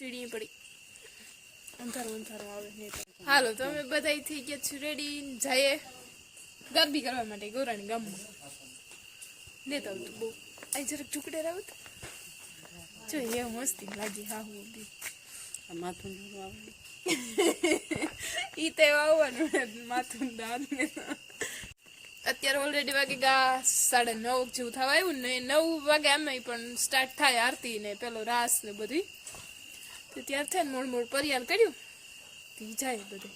સીડી પડી. અંધારું અંધારું આવે ને હાલો તો અમે બધા થઈ ગયા છીએ રેડી જઈએ. ગરબી કરવા માટે ગોરાણી ગામમાં. લેતા આવતું બહુ આ જરાક ચૂકડે રાવત જો એ મસ્તી લાગી હા હું બી માથું ઈ તો આવવાનું માથું દાંત અત્યારે ઓલરેડી વાગે ગા સાડા નવ જેવું થવા આવ્યું ને નવ વાગે આમે પણ સ્ટાર્ટ થાય આરતી ને પેલો રાસ ને બધું તો ત્યાર થાય ને મોડ મોડ પરિયાર કર્યું. તી જાય બધું.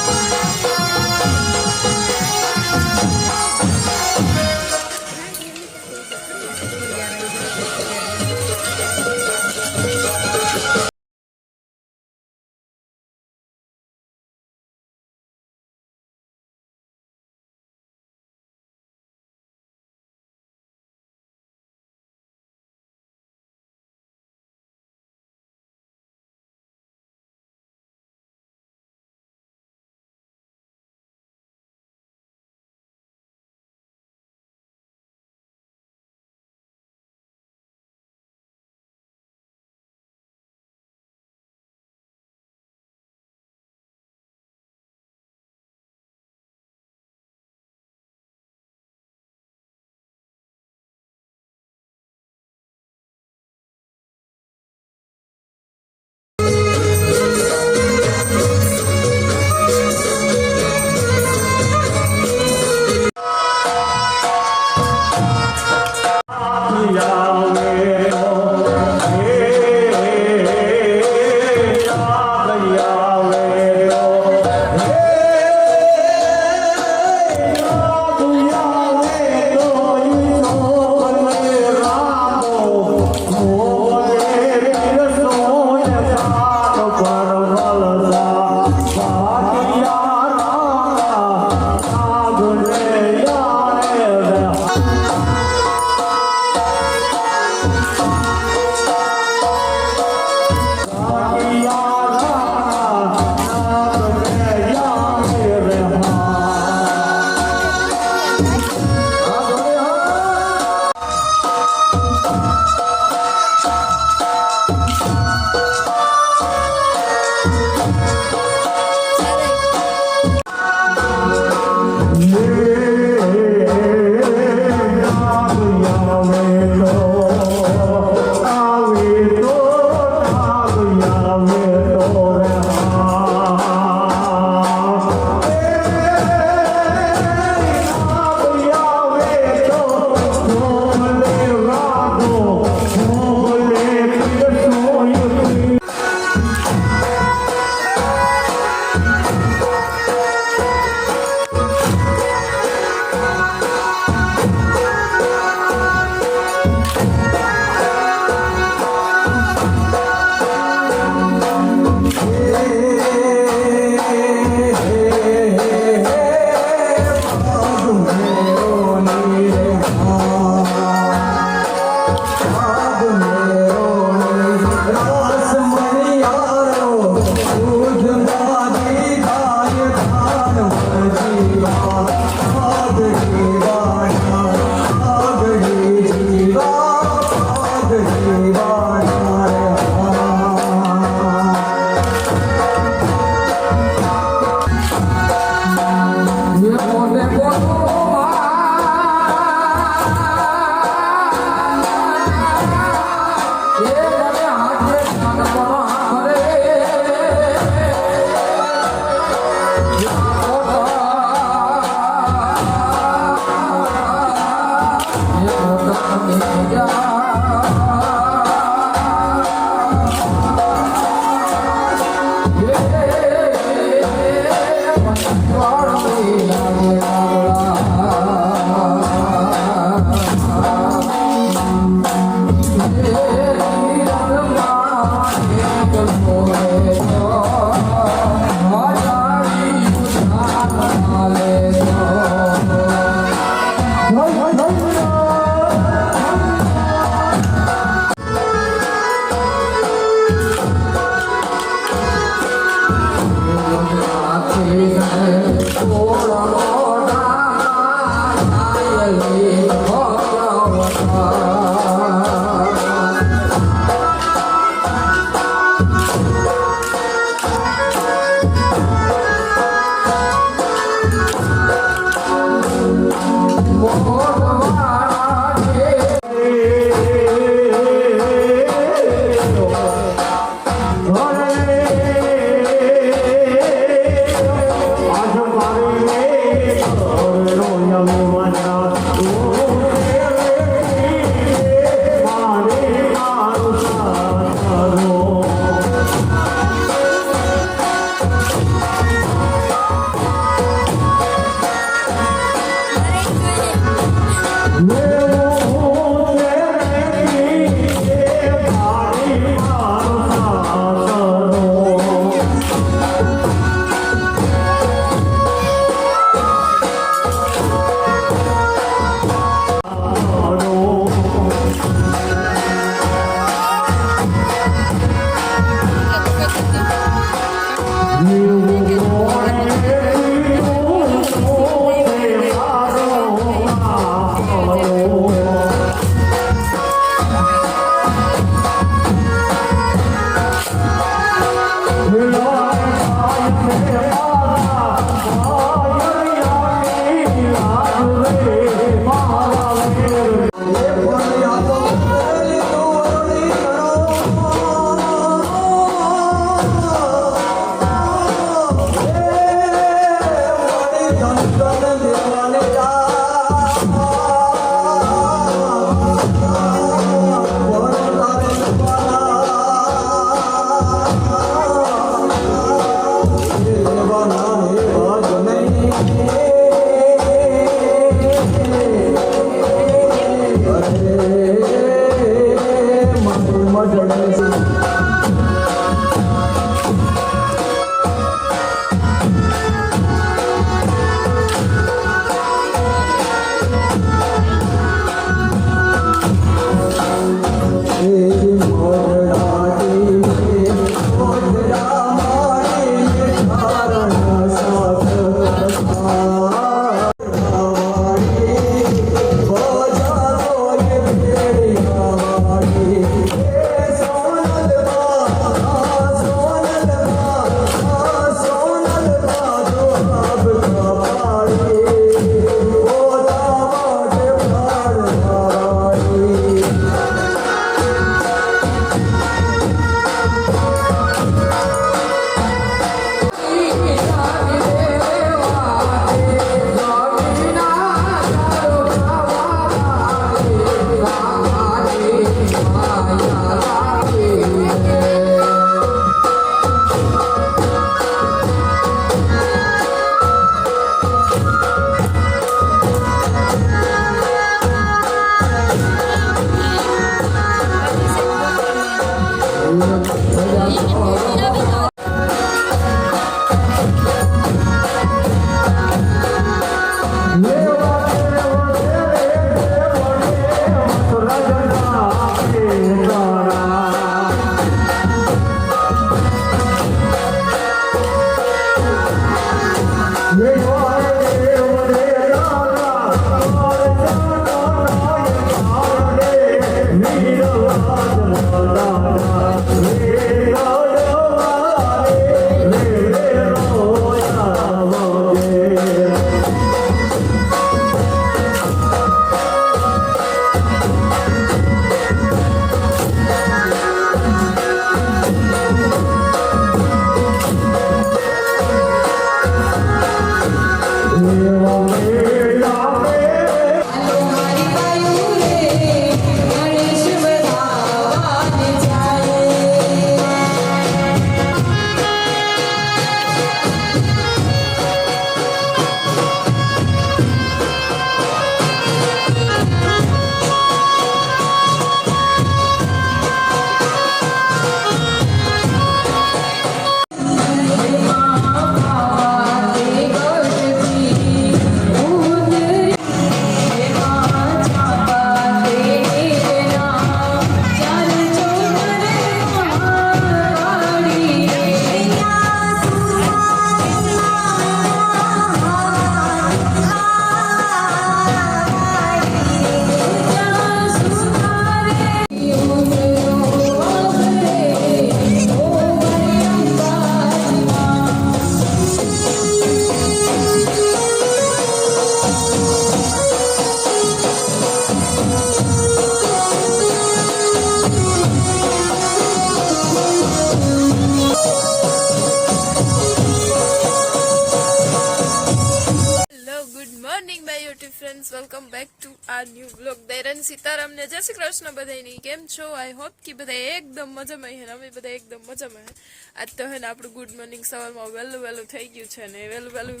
Beauty friends welcome back to આ ન્યૂ બ્લોગ દૈરન સીતારામને જય શ્રી કૃષ્ણ બધાની કેમ છો? આઈ હોપ કે બધા એકદમ મજામાં હે અમે બધા એકદમ મજામાં હે આજ તો હે ને આપણું ગુડ મોર્નિંગ સવારમાં વહેલું વહેલું થઈ ગયું છે ને? વહેલું વહેલું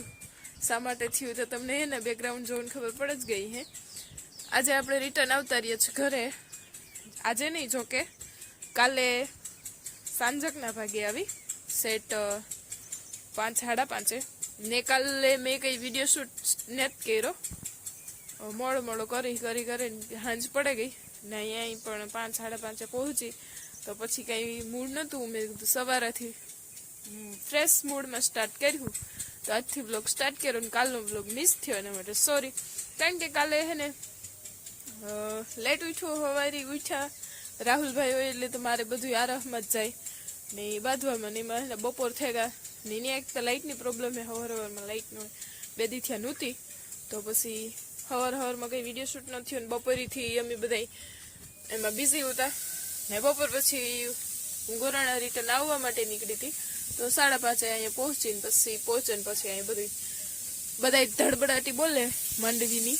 શા માટે થયું તો તમને હે ને બેકગ્રાઉન્ડ જોઈને ખબર પડે જ ગઈ હે આજે આપણે રિટર્ન આવતા રહીએ છીએ ઘરે. આજે નહીં, જોકે. કાલે સાંજકના ભાગે આવી. સેટ પાંચ, સાડા પાંચે. ને કાલે મેં કઈ વીડિયો શૂટ નેત કર્યો. મોડો મોડો કરી કરી, કરીને હાંજ પડે ગઈ. ને અહીંયા પણ પાંચ, સાડા પાંચે પહોંચી. તો પછી કઈ મૂડ નહોતું. મેં કીધું સવારેથી ફ્રેશ મૂડમાં સ્ટાર્ટ કર્યું. તો આજથી બ્લોગ સ્ટાર્ટ કર્યો ને કાલનો બ્લોગ મિસ થયો એના માટે. સોરી કારણ કે કાલે હે ને લેટ ઉઠ્યો હવારી ઉઠ્યા. રાહુલભાઈ હોય એટલે તો મારે બધું આરામમાં જ જાય. ને એ બાંધવામાં ને બપોર થઈ ગયા ને એની એક તો લાઇટની પ્રોબ્લેમ છે હવાર હવારમાં લાઇટનો બે દી થયા નહોતી. તો પછી હવાર હવારમાં કંઈ વીડિયો શૂટ ન થયો ને બપોરીથી અમે બધા એમાં બિઝી હતા. ને બપોર પછી ગોરાણા રિટર્ન આવવા માટે નીકળી હતી. તો સાડા પાંચે અહીંયા પહોંચીને પછી પહોંચીને પછી અહીંયા બધું બધા ધડબડાટી બોલે માંડવીની.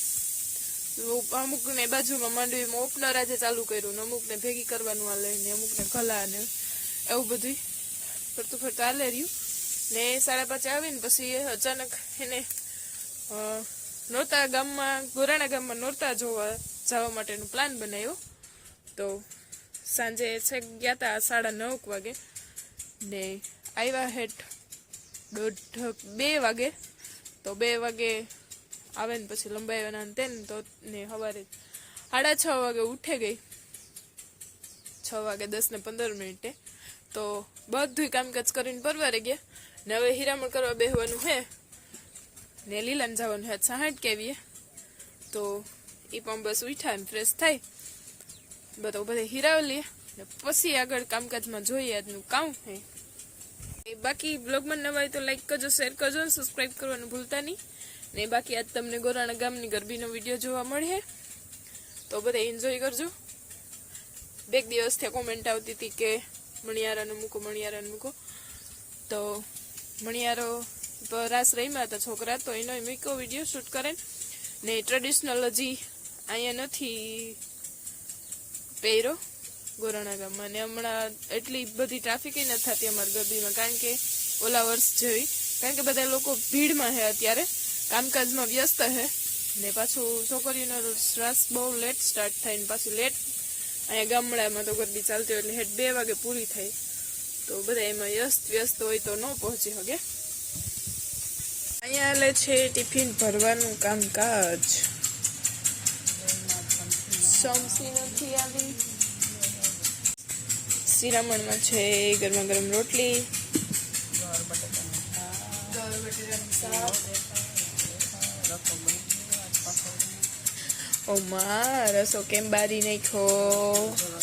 અમુક ને બાજુમાં માંડવીમાં ઓપનર આજે ચાલુ કર્યું ને અમુકને ભેગી કરવાનું આ લઈને અમુકને કલા ને એવું બધું ફરતું ફરતું હાલે રહ્યું. ને સાડા પાંચે આવીને પછી અચાનક એને નોરતા ગામમાં, ગોરાણા ગામમાં નોરતા જોવા, જવા માટેનો પ્લાન બનાવ્યો. તો સાંજે છેક ગયા હતા સાડા નવ વાગે ને આવ્યા હેઠ દોઢ બે વાગે. તો બે વાગે આવે ને પછી લંબાવ્યાના ને તેને તો ને સવારે સાડા છ વાગે ઉઠે ગઈ. છ વાગે દસ ને પંદર મિનિટે. તો બધું કામકાજ કરીને પરવારે ગયા. ને હવે હીરામણ કરવા બેહવાનું હે. ને લીલાને જવાનું હે સાઠ કેવીએ. તો એ પણ બસ ઉઠા એમ ફ્રેશ થાય. બધો બધે હીરાવ લઈએ ને પછી આગળ કામકાજમાં જોઈએ આજનું કામ હે. એ બાકી બ્લોગમાં નવા તો લાઈક કરજો શેર કરજો અને સબસ્ક્રાઈબ કરવાનું ભૂલતા નહીં. ને બાકી આજ તમને ગોરાણા ગામની ગરબીનો વીડિયો જોવા મળે. તો બધા એન્જોય કરજો. બે દિવસથી કોમેન્ટ આવતી હતી કે મણિયારાનું મૂકો મણિયારાનું મૂકો. તો મણિયારો રાસ રહીમાં હતા છોકરા તો એનો એમિકો વીડિયો શૂટ કરે ને ટ્રેડિશનલ હજી અહીંયા નથી પહેરો ગોરાણા ગામમાં. ને હમણાં એટલી બધી ટ્રાફિક નથી થતી અમારી ગરબીમાં કારણ કે ઓલા વર્ષ જેવી. કારણ કે બધા લોકો ભીડમાં છે અત્યારે, કામકાજમાં વ્યસ્ત છે ને પાછું છોકરીઓનો શ્વાસ બહુ લેટ સ્ટાર્ટ થાય ને પાછું લેટ અહીંયા ગામડામાં તો ગરબી ચાલતી હોય એટલે હેઠ બે વાગે પૂરી થાય. તો બધા એમાં વ્યસ્ત વ્યસ્ત હોય તો ન પહોંચી શકે અહીંયા હાલે છે ટિફિન ભરવાનું કામકાજ. સમસી નથી છે ગરમા ગરમ રોટલી. ઓમાં, રસો કેમ બારી નાખ્યો?